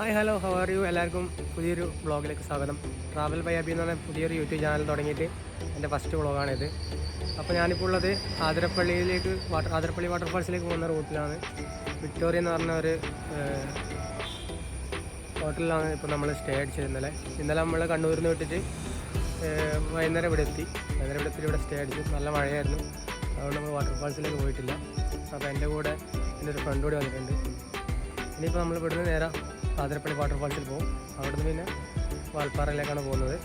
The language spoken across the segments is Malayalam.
Hi hello how are you എല്ലാവർക്കും പുതിയൊരു ബ്ലോഗിലേക്ക് സ്വാഗതം. ട്രാവൽ ബൈ അബി എന്ന് പറഞ്ഞ പുതിയൊരു യൂട്യൂബ് ചാനൽ തുടങ്ങിയിട്ട് എന്റെ ഫസ്റ്റ് വ്ളോഗാണിത് അപ്പോൾ ഞാനിപ്പോൾ ഉള്ളത് ആതിരപ്പള്ളിയിലേക്ക് വാട്ടർ ആതിരപ്പള്ളി വാട്ടർഫാൾസിലേക്ക് പോകുന്ന റൂട്ടിലാണ്. വിക്ടോറിയ എന്ന് പറഞ്ഞ ഒരു ഹോട്ടലിലാണ് ഇപ്പോൾ നമ്മൾ സ്റ്റേ അടിച്ചത് ഇന്നലെ. ഇന്നലെ നമ്മൾ കണ്ണൂരിൽ നിന്ന് വിട്ടിട്ട് വൈകുന്നേരം ഇവിടെ എത്തി. വൈകുന്നേരം ഇവിടെ എത്തി ഇവിടെ സ്റ്റേ അടിച്ചു. നല്ല മഴയായിരുന്നു. അതുകൊണ്ട് നമ്മൾ വാട്ടർഫാൾസിലേക്ക് പോയിട്ടില്ല. അപ്പോൾ എന്റെ കൂടെ എന്റെ ഒരു ഫ്രണ്ട് കൂടി വന്നിട്ടുണ്ട്. ഇനിയിപ്പോൾ നമ്മൾ ഇവിടുന്ന് നേരെ ആതിരപ്പള്ളി വാട്ടർഫാൾസിൽ പോകും. അവിടുന്ന് പിന്നെ വാൽപ്പാറയിലേക്കാണ് പോകുന്നത്.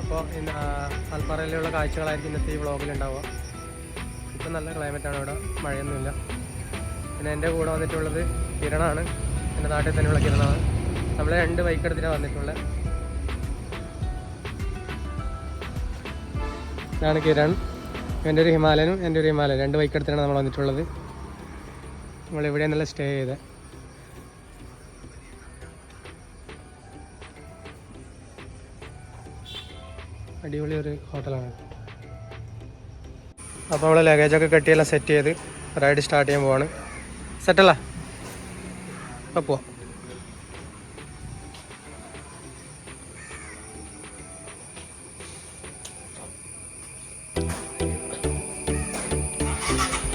അപ്പോൾ ഇന്ന് വാൽപ്പാറയിലുള്ള കാഴ്ചകളായിരിക്കും ഇന്നത്തെ ഈ വ്ളോഗിൽ ഉണ്ടാവുക. ഇപ്പം നല്ല ക്ലൈമറ്റാണ് ഇവിടെ. മഴയൊന്നുമില്ല. പിന്നെ എന്റെ കൂടെ വന്നിട്ടുള്ളത് കിരണാണ്. എന്റെ നാട്ടിൽ തന്നെയുള്ള കിരണാണ്. നമ്മൾ രണ്ട് ബൈക്ക് വന്നിട്ടുള്ളത്. ഇതാണ് കിരൺ. എന്റെ ഒരു ഹിമാലയനും എന്റെ ഒരു ഹിമാലയൻ. രണ്ട് ബൈക്ക് നമ്മൾ വന്നിട്ടുള്ളത്. നമ്മൾ ഇവിടെ നല്ല സ്റ്റേ ചെയ്തത്. അടിപൊളി ഒരു ഹോട്ടലാണ്. അപ്പോൾ നമ്മൾ ലഗേജൊക്കെ കെട്ടിയെല്ലാം സെറ്റ് ചെയ്ത് റൈഡ് സ്റ്റാർട്ട് ചെയ്യാൻ പോവാണ്. സെറ്റല്ല അപ്പോൾ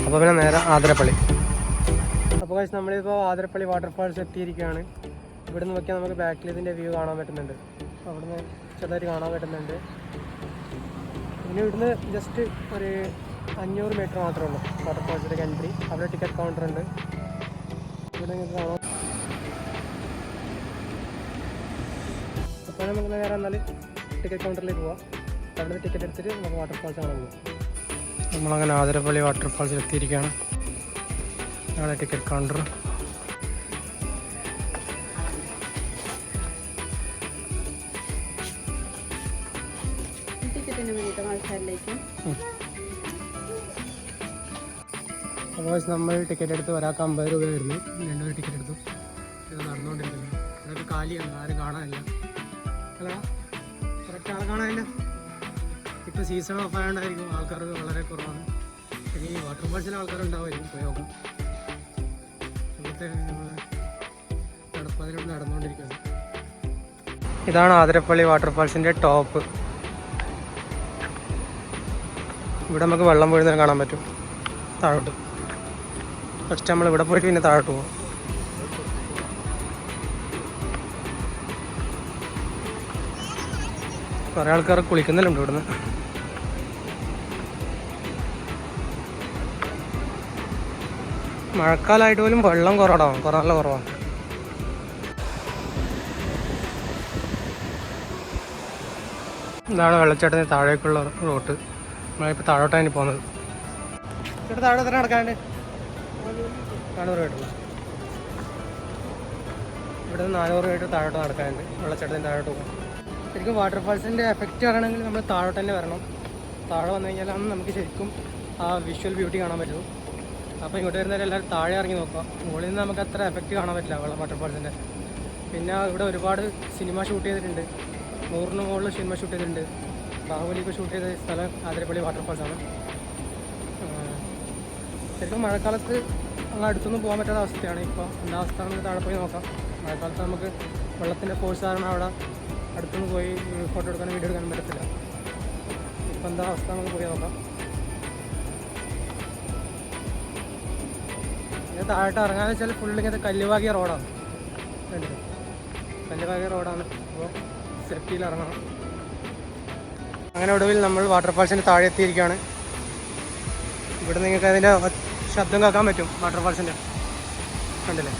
അപ്പോൾ പിന്നെ നേരെ ആതിരപ്പള്ളി. അപ്പോൾ കഴിച്ച് നമ്മളിപ്പോൾ ആതിരപ്പള്ളി വാട്ടർഫാൾസ് എത്തിയിരിക്കുകയാണ്. ഇവിടെ നിന്ന് നോക്കിയാൽ നമുക്ക് ബാക്കിൽ ഇതിന്റെ വ്യൂ കാണാൻ പറ്റുന്നുണ്ട്. അവിടുന്ന് ചെറുതായിട്ട് കാണാൻ പറ്റുന്നുണ്ട്. പിന്നെ ഇവിടുന്ന് ജസ്റ്റ് ഒരു അഞ്ഞൂറ് മീറ്റർ മാത്രമേ ഉള്ളൂ. വാട്ടർ ഫോൾസിന്റെ എൻട്രി അവിടെ ടിക്കറ്റ് കൗണ്ടർ ഉണ്ട്. ഇവിടെ കാണാം. അപ്പോൾ നമുക്ക് നേരെ എന്നാൽ ടിക്കറ്റ് കൗണ്ടറിലേക്ക് പോവാം. അവിടെ ടിക്കറ്റ് എടുത്തിട്ട് നമുക്ക് വാട്ടർ ഫോൾസ് കാണാൻ പോകും നമ്മളങ്ങനെ ആതിരപ്പള്ളി വാട്ടർഫാൾസിൽ എത്തിയിരിക്കുകയാണ്. അവിടെ ടിക്കറ്റ് കൗണ്ടർ അപ്പോൾ നമ്മൾ ടിക്കറ്റ് എടുത്ത് ഒരാൾക്ക് അമ്പത് രൂപയായിരുന്നു. രണ്ടുപേർ ടിക്കറ്റ് എടുത്തു. ഇത് നടന്നുകൊണ്ടിരിക്കുന്നു. ഇതൊക്കെ കാലിയാണ് ആരും കാണാനില്ല. അല്ല കറക്റ്റ് ആൾ കാണാനില്ല. ഇപ്പോൾ സീസൺ ഓഫ് ആയതുകൊണ്ടായിരിക്കും ആൾക്കാർ വളരെ കുറവാണ്. ഇനി വാട്ടർ ഫാൾസിൽ ആൾക്കാർ ഉപയോഗം പോയി ഇവിടുത്തെ നമ്മൾ നടപ്പതിലൂടെ നടന്നുകൊണ്ടിരിക്കുകയാണ്. ഇതാണ് ആതിരപ്പള്ളി വാട്ടർഫാൾസിന്റെ ടോപ്പ് ഇവിടെ നമുക്ക് വെള്ളം വീഴുന്നതിന് കാണാൻ പറ്റും. താഴോട്ട്. ഫസ്റ്റ് നമ്മൾ ഇവിടെ പോയിട്ട് പിന്നെ താഴോട്ട് പോകും കുറേ ആൾക്കാർ കുളിക്കുന്നില്ലുണ്ട് ഇവിടുന്ന്. മഴക്കാലമായിട്ട് പോലും വെള്ളം കുറവാണ്. കുറേ നല്ല കുറവാണ്. ഇതാണ് വെള്ളച്ചാട്ടത്തിന് താഴേക്കുള്ള റൂട്ട്. നമ്മളിപ്പോൾ താഴോട്ടാണ് പോകുന്നത്. ഇവിടെ താഴെ എത്ര നടക്കാണ്ട് നാനൂറ് മീറ്റർ ഇവിടെ നിന്ന് നാനൂറ് മീറ്റർ താഴോട്ട് നടക്കാനുണ്ട്. വെള്ളച്ചാട്ടത്തിന് താഴോട്ട് പോകും. ശരിക്കും വാട്ടർഫാൾസിന്റെ എഫക്റ്റ് വരണമെങ്കിൽ നമ്മൾ താഴോട്ട് തന്നെ വരണം. താഴെ വന്നു കഴിഞ്ഞാലാണ് നമുക്ക് ശരിക്കും ആ വിഷ്വൽ ബ്യൂട്ടി കാണാൻ പറ്റും. അപ്പോൾ ഇങ്ങോട്ട് വരുന്നവരെ എല്ലാവരും താഴെ ഇറങ്ങി നോക്കുക. മുകളിൽ നിന്ന് നമുക്ക് അത്ര എഫക്റ്റ് കാണാൻ പറ്റില്ല വെള്ളം വാട്ടർഫാൾസിന്റെ പിന്നെ ഇവിടെ ഒരുപാട് സിനിമ ഷൂട്ട് ചെയ്തിട്ടുണ്ട്. നൂറിന് മുകളിൽ സിനിമ ഷൂട്ട് ചെയ്തിട്ടുണ്ട്. ബാഹുബലിക്ക് ഷൂട്ട് ചെയ്ത സ്ഥലം ആതിരപ്പള്ളി വാട്ടർഫാൾസാണ് ശരിക്കും മഴക്കാലത്ത് അങ്ങ് അടുത്തൊന്നും പോകാൻ പറ്റാത്ത അവസ്ഥയാണ്. ഇപ്പോൾ എന്താ അവസ്ഥ നമുക്ക് താഴെ പോയി നോക്കാം. മഴക്കാലത്ത് നമുക്ക് വെള്ളത്തിന്റെ ഫോഴ്സ് കാരണം അവിടെ അടുത്തൊന്ന് പോയി ഫോട്ടോ എടുക്കാനും വീഡിയോ എടുക്കാനും പറ്റത്തില്ല. ഇപ്പം എന്താ അവസ്ഥ നമുക്ക് പോയി നോക്കാം. ഇത് താഴോട്ട് ഇറങ്ങാന്ന് വെച്ചാൽ ഫുള്ള് ഇങ്ങനത്തെ കല്ലുവാകിയ റോഡാണ് കല്ലുവാകിയ റോഡാണ് അപ്പോൾ സേഫ്റ്റിയിൽ ഇറങ്ങണം. അങ്ങനെ ഒടുവിൽ നമ്മൾ വാട്ടർഫാൾസിന്റെ താഴെ എത്തിയിരിക്കുകയാണ്. ഇവിടെ നിങ്ങൾക്ക് അതിന്റെ ശബ്ദം കേൾക്കാൻ പറ്റും വാട്ടർഫാൾസിന്റെ കണ്ടില്ലേ?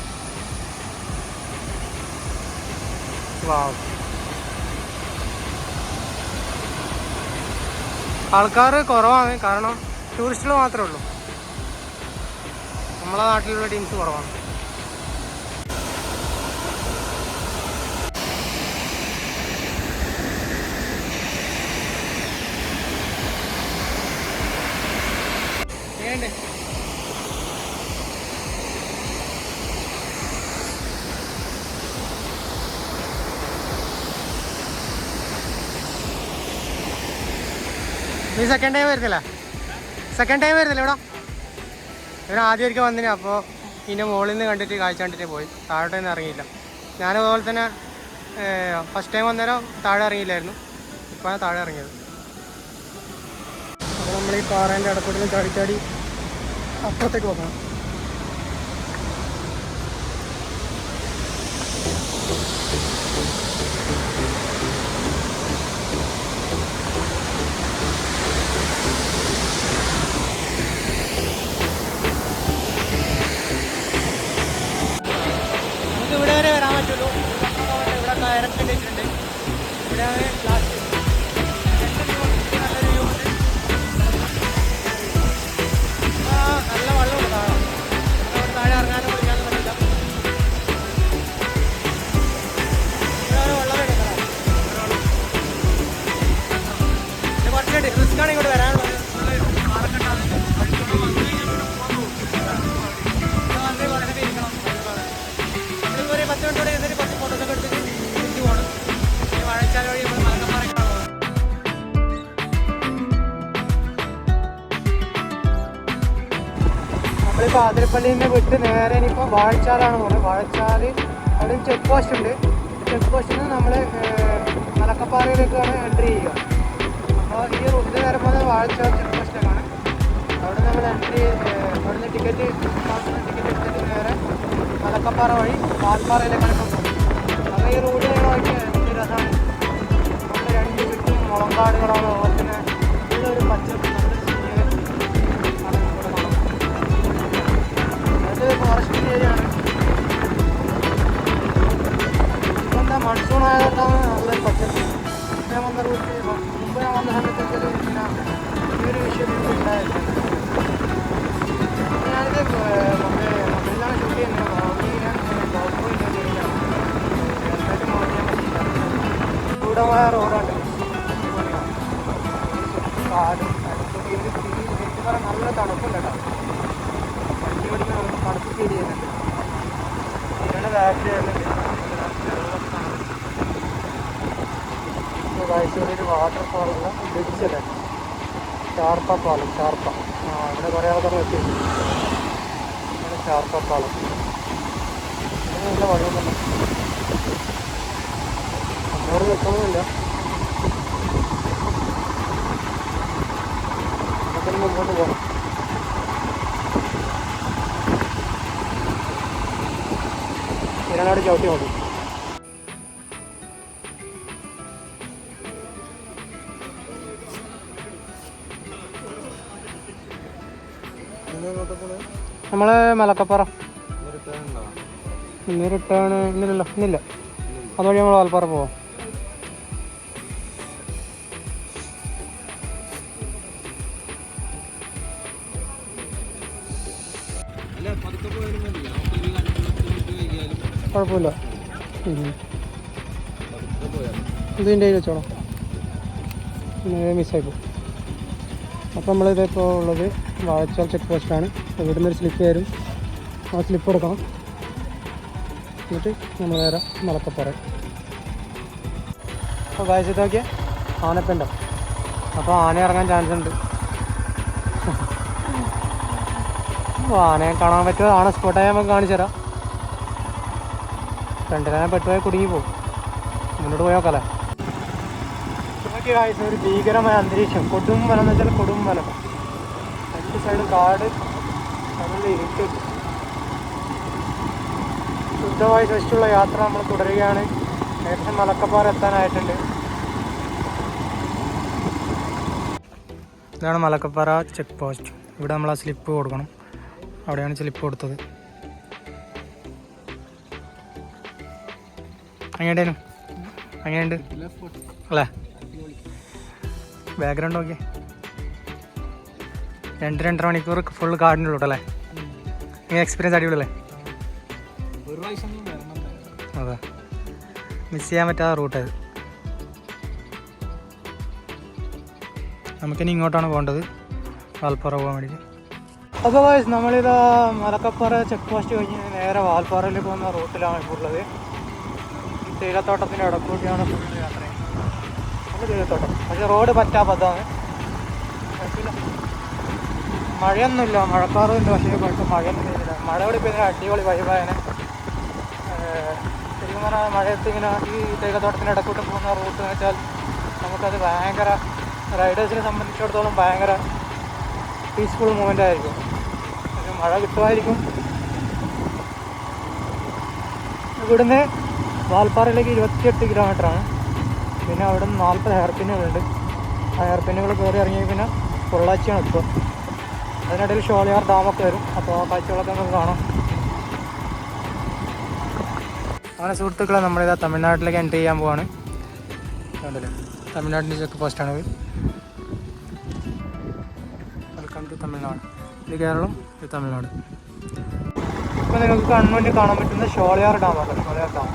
വാവ്. ആൾക്കാർ കുറവാണ് കാരണം ടൂറിസ്റ്റുകൾ മാത്രമേ ഉള്ളൂ. നമ്മളെ നാട്ടിലുള്ള ടീംസ് കുറവാണ്. നീ സെക്കൻഡ് ടൈം വരുന്നില്ല സെക്കൻഡ് ടൈം വരുന്നില്ല ഇവിടെ. ഇവർ ആദ്യമായിരിക്കും വന്നിന് അപ്പോൾ ഇതിന്റെ മുകളിൽ നിന്ന് കണ്ടിട്ട് കാഴ്ച കണ്ടിട്ട് പോയി. താഴോട്ട് നിന്ന് ഇറങ്ങിയില്ല. ഞാൻ അതുപോലെ തന്നെ ഫസ്റ്റ് ടൈം വന്നേരം താഴെ ഇറങ്ങിയില്ലായിരുന്നു. ഇപ്പോഴാണ് താഴെ ഇറങ്ങിയത്. അപ്പോൾ നമ്മൾ ഈ പാറേന്റെ ഇടക്കൂടെ ചാടി ചാടി അപ്പുറത്തേക്ക് പോകണം. നമ്മളിപ്പോൾ ആതിരപ്പള്ളിയിൽ നിന്ന് വിട്ട് നേരെ ഇനിയിപ്പോൾ വാഴച്ചാലാണ് പോകുന്നത് വാഴച്ചാൽ അവിടെ ചെക്ക് പോസ്റ്റ് ഉണ്ട്. ചെക്ക് പോസ്റ്റിൽ നിന്ന് നമ്മൾ മലക്കപ്പാറയിലേക്കാണ് എൻട്രി ചെയ്യുക. അപ്പോൾ ഈ റൂട്ടിൽ നേരെ പോകുന്നത് വാഴച്ചാൽ ചെക്ക് പോസ്റ്റിലേക്കാണ് അവിടെ നമ്മൾ എൻട്രി അവിടുന്ന് ടിക്കറ്റ് ടിക്കറ്റ് എടുത്തിട്ട് നേരെ മലക്കപ്പാറ വഴി പാൽപ്പാറയിലേക്കാണ് ഇപ്പോൾ പോകുന്നത്. അപ്പോൾ ഈ റൂട്ട് എന്റെ രസമാണ് രണ്ട് ചുറ്റും മുളങ്കാടുകളാണ് അതുപോലെ തന്നെ ഇതൊരു പച്ചപ്പ് കാണുന്നത് അത് ഫോറസ്റ്റ് ഏരിയ ആണ്. ഇപ്പം എന്താ മൺസൂൺ ആയതുകൊണ്ടാണ് നല്ലൊരു പച്ചപ്പ്. ഞാൻ വന്ന റൂട്ടിൽ മുമ്പ് ഞാൻ വന്ന സമയത്തൊക്കെ പിന്നെ ഈ ഒരു വിഷയം എനിക്ക് ഉണ്ടായിരുന്നു ഒരു വാട്ടർഫാളുള്ള ബ്രിഡ്ജല്ലേ ചാർപ്പ പാലം ചാർപ്പ ആ ഇവിടെ കുറേ ആൾക്കാർ വെച്ചിട്ടുണ്ട് ഷാർപ്പ പാലം. നല്ല വെള്ളം തന്നെ. അങ്ങോട്ട് നിൽക്കണമെന്നില്ല നമുക്കിനി മുമ്പോട്ട് പോകണം ഇരനാട് ചവിട്ടി മതി നമ്മൾ മലക്കപ്പാറ ഇന്ന് റിട്ടേൺ ഇന്നില്ലല്ലോ ഇന്നില്ല. അതുവഴി നമ്മൾ വാൽപ്പാറ പോവാം. കുഴപ്പമില്ല. ഇതിന്റെ കയ്യിൽ വെച്ചോളാം. മിസ്സായിപ്പോ അപ്പോൾ നമ്മളിതിപ്പോൾ ഉള്ളത് വാഴച്ചാൽ ചെക്ക് പോസ്റ്റാണ് ഇവിടുന്ന് ഒരു സ്ലിപ്പ് വരും ആ സ്ലിപ്പ് എടുക്കണം. എന്നിട്ട് നമ്മൾ നേരെ മലക്കപ്പുറം അപ്പോൾ വായിച്ചിട്ട് നോക്കിയാൽ ആനപ്പുണ്ടോ. അപ്പോൾ ആന ഇറങ്ങാൻ ചാൻസ് ഉണ്ട്. ആനയെ കാണാൻ പറ്റുമോ? ആണ് സ്പോട്ടായി നമുക്ക് കാണിച്ചു തരാം. പെണ്ണിനെ പെട്ടുപോയാൽ കുടുങ്ങി പോകും മുന്നോട്ട് പോയി നോക്കി ഒരു ഭീകരമായ അന്തരീക്ഷം. കൊടും മലം എന്ന് വെച്ചാൽ കൊടും രണ്ട് സൈഡ് കാട് നല്ല ഇരുട്ട് ശുദ്ധമായി ശ്വസിച്ചുള്ള യാത്ര നമ്മൾ തുടരുകയാണ്. ഏകദേശം മലക്കപ്പാറ എത്താനായിട്ടുണ്ട്. ഇതാണ് മലക്കപ്പാറ ചെക്ക് പോസ്റ്റ് ഇവിടെ നമ്മൾ ആ സ്ലിപ്പ് കൊടുക്കണം. അവിടെയാണ് സ്ലിപ്പ് കൊടുത്തത്. എങ്ങനെയുണ്ടേനു എങ്ങനെയുണ്ട്? അല്ലേ? ബാക്ക്ഗ്രൗണ്ട് നോക്കി രണ്ട് രണ്ടര മണിക്കൂർ ഫുൾ കാടിനുള്ളൂ അല്ലേ? ഇങ്ങനെ എക്സ്പീരിയൻസ് അടിപൊളിയല്ലേ? അതെ. മിസ് ചെയ്യാൻ പറ്റാത്ത റൂട്ട് അത് നമുക്കിനി ഇങ്ങോട്ടാണ് പോകേണ്ടത്. വാൽപ്പാറ പോകാൻ വേണ്ടിയിട്ട്. അപ്പോൾ ഗൈസ് നമ്മളിതാ മലക്കപ്പാറ ചെക്ക് പോസ്റ്റ് കഴിഞ്ഞ് നേരെ വാൽപ്പാറയിൽ പോകുന്ന റൂട്ടിലാണ് ഇപ്പോൾ ഉള്ളത്. തേയിലത്തോട്ടത്തിന്റെ ഇടക്കൂട്ടിയാണ് ഫുൾ യാത്ര തേയിലത്തോട്ടം. പക്ഷേ റോഡ് പറ്റാത്തതാണ് കുഴപ്പമില്ല മഴയൊന്നുമില്ല. മഴക്കാറുണ്ട് പക്ഷേ കുഴപ്പം മഴയൊന്നും പെയ്തില്ല. മഴ കൂടി പെയ്യുന്ന അടിപൊളി വൈബായനെ ശരിക്കും പറഞ്ഞാൽ മഴയത്ത് ഇങ്ങനെ ഈ തേക്കത്തോട്ടത്തിന് ഇടക്കൂട്ട് പോകുന്ന റൂട്ട് എന്ന് വെച്ചാൽ നമുക്കത് ഭയങ്കര റൈഡേഴ്സിനെ സംബന്ധിച്ചിടത്തോളം ഭയങ്കര പീസ്ഫുൾ മൂമെന്റ് ആയിരിക്കും. പക്ഷെ മഴ കിട്ടുമായിരിക്കും. ഇവിടുന്ന് വാൽപ്പാറയിലേക്ക് ഇരുപത്തിയെട്ട് കിലോമീറ്ററാണ്. പിന്നെ അവിടെ നിന്ന് നാൽപ്പത് ഹെയർ പിന്നുകളുണ്ട് ആ ഹെയർ പിന്നുകൾ കയറി ഇറങ്ങി പിന്നെ പൊള്ളാച്ചിയാണ് ഇപ്പോൾ അതിനിടയിൽ ഷോളിയാർ ഡാമൊക്കെ വരും. അപ്പോൾ ആ കാഴ്ചകളൊക്കെ നമുക്ക് കാണാം. അങ്ങനെ സുഹൃത്തുക്കളെ നമ്മളിതാ തമിഴ്നാട്ടിലേക്ക് എൻട്രി ചെയ്യാൻ പോവാണ്. തമിഴ്നാട്ടിന്റെ ചെക്ക് ആണ് വെൽക്കം ടു തമിഴ്നാട്. ഇത് കേരളം ഇത് തമിഴ്നാട്. ഇപ്പോൾ നിങ്ങൾക്ക് കൺമുന്നിൽ കാണാൻ പറ്റുന്ന ഷോളിയാർ ഡാമാണ്. ഷോളിയാർ ഡാം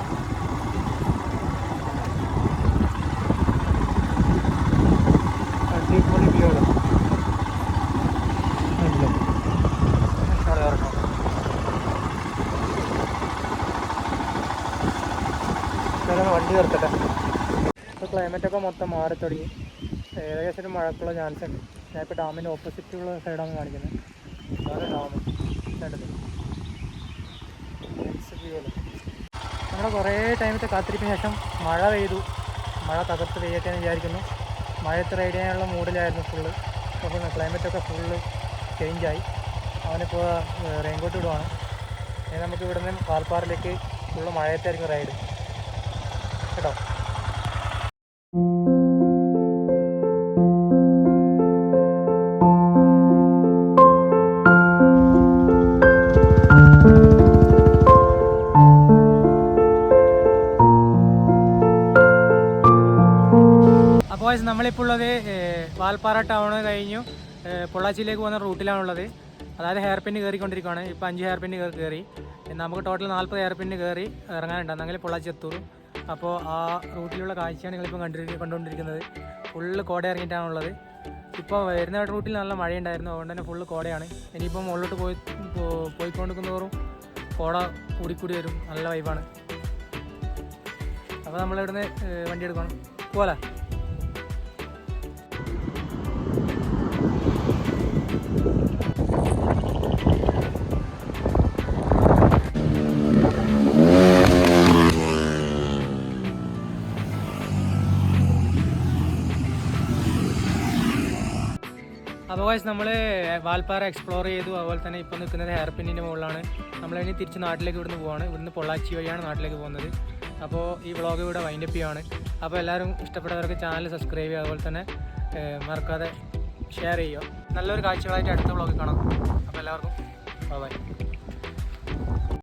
അടിപൊളി വ്യൂ ആണ് കണ്ടില്ലേ? ഷോളിയാർ ഡാം ഞാനൊന്ന് വണ്ടി നിർത്തട്ടെ. ഇപ്പോൾ ക്ലൈമറ്റൊക്കെ മൊത്തം മാറി തുടങ്ങി. ഏകദേശം ഒരു മഴക്കുള്ള ചാൻസ് ഉണ്ട്. ഞാനിപ്പോൾ ഡാമിന്റെ ഓപ്പോസിറ്റുള്ള സൈഡാണ് കാണിക്കുന്നത്. അതാണ് ഡാം കണ്ടത് നമ്മൾ കുറേ ടൈമത്തെ കാത്തിരിപ്പിന് ശേഷം മഴ പെയ്തു. മഴ തകർത്ത് പെയ്യട്ടെ എന്ന് വിചാരിക്കുന്നു. മഴ റൈഡ് ചെയ്യാനുള്ള മൂഡിലായിരുന്നു ഫുള്ള് അപ്പോൾ ക്ലൈമറ്റൊക്കെ ഫുള്ള് ചേഞ്ചായി അവനിപ്പോൾ റെയിൻകോട്ട് ഇടുവാണ്. ഇനി നമുക്ക് ഇവിടെ നിന്ന് പാൽപ്പാറിലേക്ക് ഫുള്ള് മഴയത്തായിരിക്കും റൈഡ് കേട്ടോ. അപ്പോൾ നമ്മളിപ്പോൾ ഉള്ളത് വാൽപ്പാറ ടൗൺ കഴിഞ്ഞു. പൊള്ളാച്ചിയിലേക്ക് പോകുന്ന റൂട്ടിലാണുള്ളത് അതായത് ഹെയർ പിന്ന് കയറിക്കൊണ്ടിരിക്കുകയാണ് ഇപ്പോൾ അഞ്ച് ഹെയർ പിന്ന് കയറി നമുക്ക് ടോട്ടൽ നാൽപ്പത് ഹെയർ പിന്ന് കയറി ഇറങ്ങാനുണ്ട്. പൊള്ളാച്ചി എത്തുള്ളൂ അപ്പോൾ ആ റൂട്ടിലുള്ള കാഴ്ചയാണ് നിങ്ങളിപ്പോൾ കണ്ടിരിക്കുന്നത് കണ്ടുകൊണ്ടിരിക്കുന്നത്. ഫുള്ള് കോട ഇറങ്ങിയിട്ടാണുള്ളത്. ഇപ്പോൾ വരുന്ന റൂട്ടിൽ നല്ല മഴയുണ്ടായിരുന്നു. അതുകൊണ്ട് തന്നെ ഫുള്ള് കോടയാണ്. ഇനിയിപ്പോൾ മുകളിലോട്ട് പോയി പോയിക്കൊണ്ടിരിക്കുന്നതോറും കോട കൂടിക്കൂടി വരും. നല്ല വൈബാണ് അപ്പോൾ നമ്മളിവിടുന്ന് വണ്ടി എടുക്കണം? പോലെ അപ്പോൾ വൈസ് നമ്മൾ വാൽപ്പാറ എക്സ്പ്ലോർ ചെയ്തു. അതുപോലെ തന്നെ ഇപ്പോൾ നിൽക്കുന്നത് ഹെയർ പിന്നിന്റെ മുകളിലാണ് ഇനി തിരിച്ച് നാട്ടിലേക്ക് ഇവിടുന്ന് പോവാണ്. ഇവിടുന്ന് പൊള്ളാച്ചി വഴിയാണ് നാട്ടിലേക്ക് പോകുന്നത്. അപ്പോൾ ഈ വ്ളോഗ് ഇവിടെ വൈൻഡപ്പ് ചെയ്യുകയാണ് അപ്പോൾ എല്ലാവരും ഇഷ്ടപ്പെട്ടവർക്ക് ചാനൽ സബ്സ്ക്രൈബ് ചെയ്യുക. അതുപോലെ തന്നെ മറക്കാതെ ഷെയർ ചെയ്യുക. നല്ലൊരു കാഴ്ചകളായിട്ട് അടുത്ത വ്ളോഗിൽ കാണാം. അപ്പോൾ എല്ലാവർക്കും ബൈ